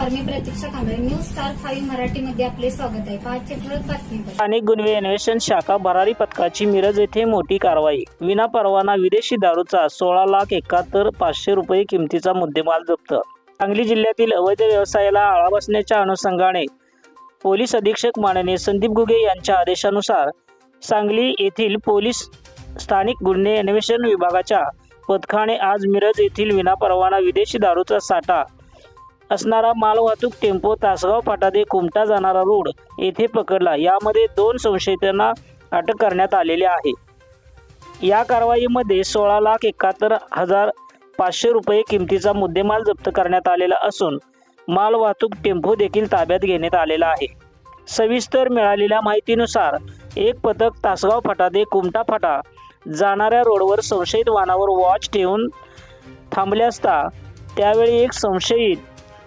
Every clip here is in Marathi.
आहे न्यूज स्टार फाईव्ह मराठीमध्ये आपले स्वागत आहे. पाचशे ठळक स्थानिक गुन्हे अन्वेषण शाखा भरारी पथकाची मिरज येथे मोठी कारवाई. विना परवाना विदेशी दारूचा सोळा लाख एकाहत्तर पाचशे रुपये किमतीचा मुद्देमाल जप्त. सांगली जिल्ह्यातील अवैध व्यवसायाला आळा बसण्याच्या अनुषंगाने पोलीस अधीक्षक माननीय संदीप घुगे यांच्या आदेशानुसार सांगली येथील पोलीस स्थानिक गुन्हे अन्वेषण विभागाच्या पथकाने आज मिरज येथील विनापरवाना विदेशी दारूचा साठा असणारा मालवाहतूक टेम्पो तासगाव फाटादे कुमटा जाणारा रोड येथे पकडला. यामध्ये दोन संशयितांना अटक करण्यात आलेली आहे. या कारवाईमध्ये सोळा लाख एकाहत्तर हजार पाचशे रुपये किमतीचा मुद्देमाल जप्त करण्यात आलेला असून मालवाहतूक टेम्पो देखील ताब्यात घेण्यात आलेला आहे. सविस्तर मिळालेल्या माहितीनुसार एक पथक तासगाव फाटादे कुमटा फाटा जाणाऱ्या रोडवर संशयित वाहनावर वॉच ठेवून थांबले असता त्यावेळी एक संशयित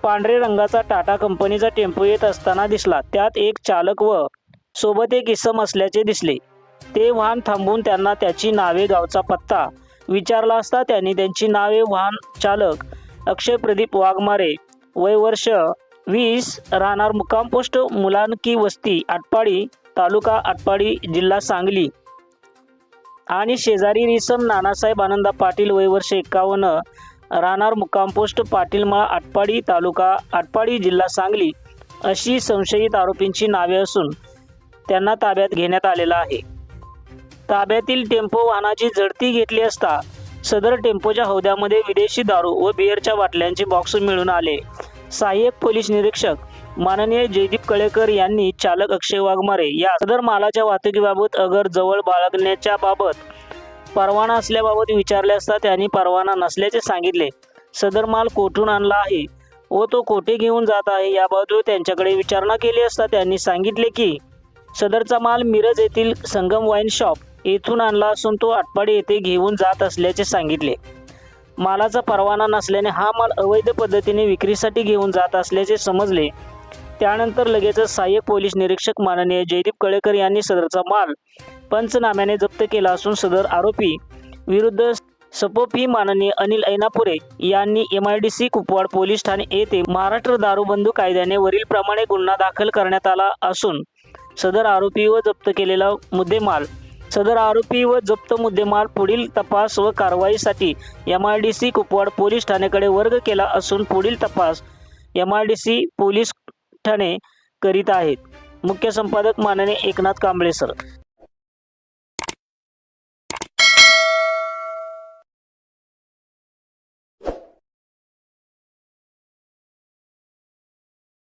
पांढरे रंगाचा टाटा कंपनीचा टेम्पो येत असताना दिसला. त्यात एक चालक व सोबत एक इसम असल्याचे दिसले. ते वाहन थांबवून त्यांना त्याची नावे गावचा पत्ता विचारला असता त्यांनी त्यांची नावे वाहन चालक अक्षय प्रदीप वाघमारे वय वर्ष वीस राहणार मुक्काम पोस्ट मुलांकी वस्ती आटपाडी तालुका आटपाडी जिल्हा सांगली. आणि शेजारी रिसम नानासाहेब आनंदा पाटील वय वर्ष एकावन्न राहणार मुक्काम पोस्ट पाटीलमाळा आटपाडी तालुका आटपाडी जिल्हा सांगली अशी संशयित आरोपींची नावे असून त्यांना ताब्यात घेण्यात आलेला आहे. ताब्यातील टेम्पो वाहनाची झडती घेतली असता सदर टेम्पोच्या हौद्यामध्ये विदेशी दारू व बिअरच्या बाटल्यांचे बॉक्स मिळून आले. सहाय्यक पोलीस निरीक्षक माननीय जयदीप कळेकर यांनी चालक अक्षय वाघमारे या सदर मालाच्या वाहतुकीबाबत अगर जवळ बाळगण्याच्या बाबत परवाना असल्याबाबत विचारले असता त्यांनी परवाना नसल्याचे सांगितले. सदर माल कोठून आणला आहे? व तो कोठे घेऊन जात आहे याबाबत त्यांच्याकडे विचारणा केली असता त्यांनी सांगितले की सदरचा माल मिरज येथील संगम वाईन शॉप येथून आणला असून तो आटपाडी येथे घेऊन जात असल्याचे सांगितले. मालाचा परवाना नसल्याने हा माल अवैध पद्धतीने विक्रीसाठी घेऊन जात असल्याचे समजले. त्यानंतर लगेचच सहाय्यक पोलीस निरीक्षक माननीय जयदीप कळेकर यांनी सदरचा माल पंचनाम्याने जप्त केला असून सदर आरोपी विरुद्ध सपोपी माननीय अनिल ऐनापुरे यांनी M I D C Kupwad police Thane येथे महाराष्ट्र दारूबंदू कायद्याने वरील प्रमाणे गुन्हा दाखल करण्यात आला असून सदर आरोपी व जप्त केलेला मुद्देमाल सदर आरोपी व जप्त मुद्देमाल पुढील तपास व कारवाईसाठी M I D C Kupwad police ठाण्याकडे वर्ग केला असून पुढील तपास M I D C police Thane करीत आहेत. मुख्य संपादक माननीय एकनाथ कांबळे सर